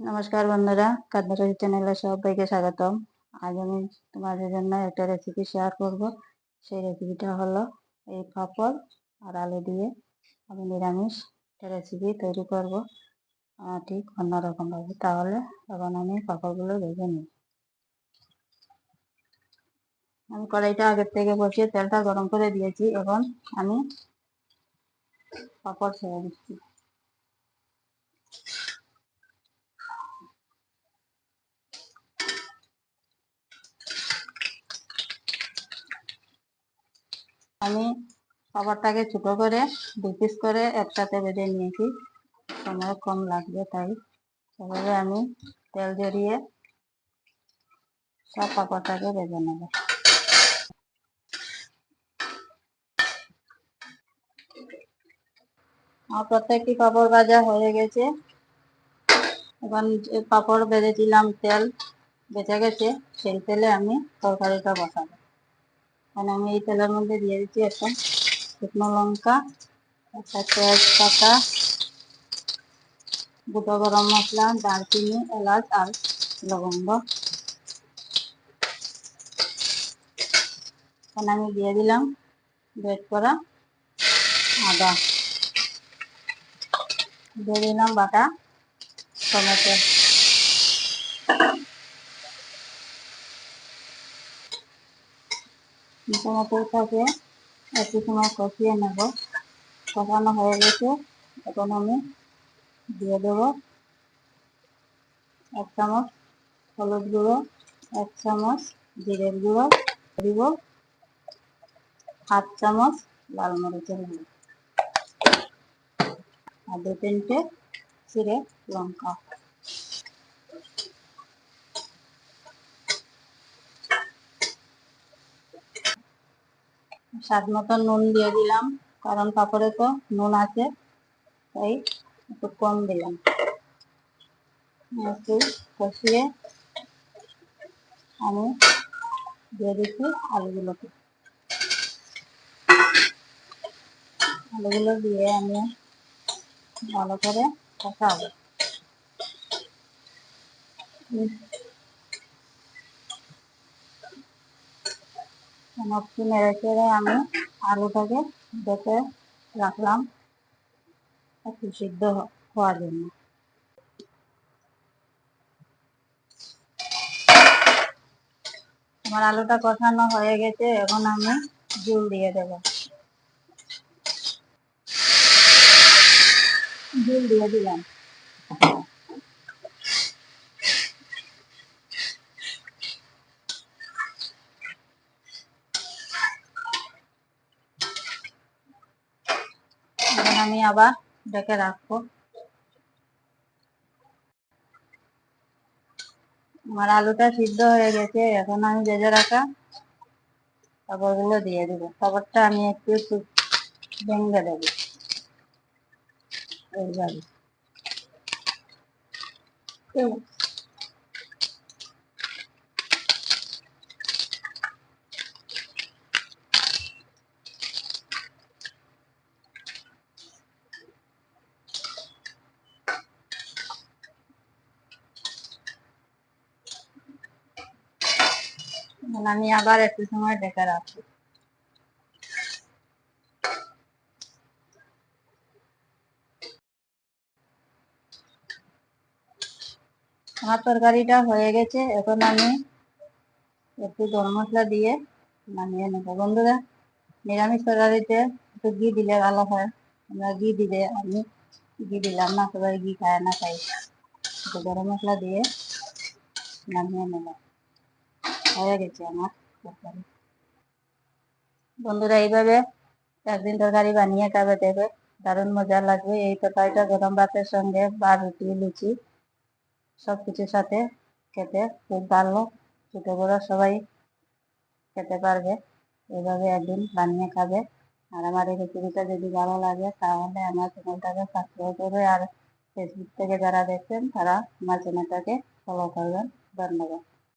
নমস্কার বন্ধুরা কাদ্দারি চ্যানেলে সবাইকে স্বাগতম। আজ আমি তোমাদের জন্য একটা রেসিপি শেয়ার করব। সেই রেসিপিটা হলো এই পাঁপড় আর আলু দিয়ে আমি নিরামিষ একটা রেসিপি তৈরি করব। ঠিক অন্যরকমভাবে। তাহলে এখন আমি পাঁপড়গুলো ভেজে নিই। আমি কড়াইটা আগের থেকে বসিয়ে তেলটা গরম করে দিয়েছি। এবং আমি পাঁপড় ছেড়ে দিচ্ছি। আমি খাবারটাকে ছোটো করে দু পিস করে একসাথে বেঁধে নিয়েছি। সময় কম লাগবে তাই। এভাবে আমি তেল জড়িয়ে সব পাপড়টাকে বেঁধে নেব। আমার প্রত্যেকটি পাপড় ভাজা হয়ে গেছে। এখন পাপড় বেঁধেছিলাম তেল, বেঁচে গেছে সেই তেলে আমি তরকারিটা বসাবো। এখন আমি এই তেলের মধ্যে দিয়ে দিচ্ছি একটা শুকনো লঙ্কা, একটা তেজপাতা দুটো গরম মশলা, দারচিনি, এলাচ আর লবঙ্গ। এখন আমি দিয়ে দিলাম বেড করা আদা। দিয়ে দিলাম বাটা, টমেটো। টমেটোটাকে একটু সময় কষিয়ে নেব কষানো হয়ে গেছে এখন আমি দিয়ে দেব। এক চামচ হলুদ গুঁড়ো, এক চামচ জিরের গুঁড়ো দিব। হাফ চামচ লাল মরিচের গুঁড়ো আর দু তিনটে চিড়ে লঙ্কা স্বাদ মতো নুন দিয়ে দিলাম, কারণ পাপড়ে তো নুন আছে, তাই একটু কম দিলাম। একটু কষিয়ে আমি দিয়ে দিচ্ছি আলুগুলোকে। আলুগুলো দিয়ে আমি ভালো করে কষাবো। একটু নেড়ে চেড়ে আমি। আলুটাকে দেখে রাখলাম একটু সিদ্ধ হওয়ার জন্য। আমার আলুটা কষানো হয়ে গেছে, এখন আমি জল দিয়ে দেব। জল দিয়ে দিলাম। এখন আমি আবার ডেকে রাখব। আমার আলুটা সিদ্ধ হয়ে গেছে, এখন আমি ভেজে রাখা খাবারগুলো দিয়ে দেবো। খাবারটা আমি একটু একটু ভেঙে দেবো। এইভাবে। আমি আবার একটু সময় ডেকে রাখব আমার তরকারিটা হয়ে গেছে, এখন আমি একটু গরম মশলা দিয়ে নামিয়ে নেব। বন্ধুরা, নিরামিষ তরকারিতে একটু ঘি দিলে ভালো হয়। আমরা ঘি দিলে, আমি ঘি দিলাম না সবাই ঘি খায় না খাই একটু গরম মশলা দিয়ে নামিয়ে নেব। হয়ে গেছে আমার তরকারি। বন্ধুরা, এইভাবে একদিন তরকারি বানিয়ে খাবে দেবে দারুণ মজা লাগবে। এই তরকারিটা গরম ভাতের সঙ্গে বা রুটি, লুচি সব কিছুর সাথে খেতে খুব ভালো। ছোটো বড়ো সবাই খেতে পারবে। এইভাবে একদিন বানিয়ে খাবে। আর আমার এই রেসিপিটা যদি ভালো লাগে, তাহলে আমার চ্যানেলটাকে সাবস্ক্রাইব করবে। আর ফেসবুক থেকে যারা দেখছেন, তারা আমার চ্যানেলটাকে ফলো করবেন। ধন্যবাদ।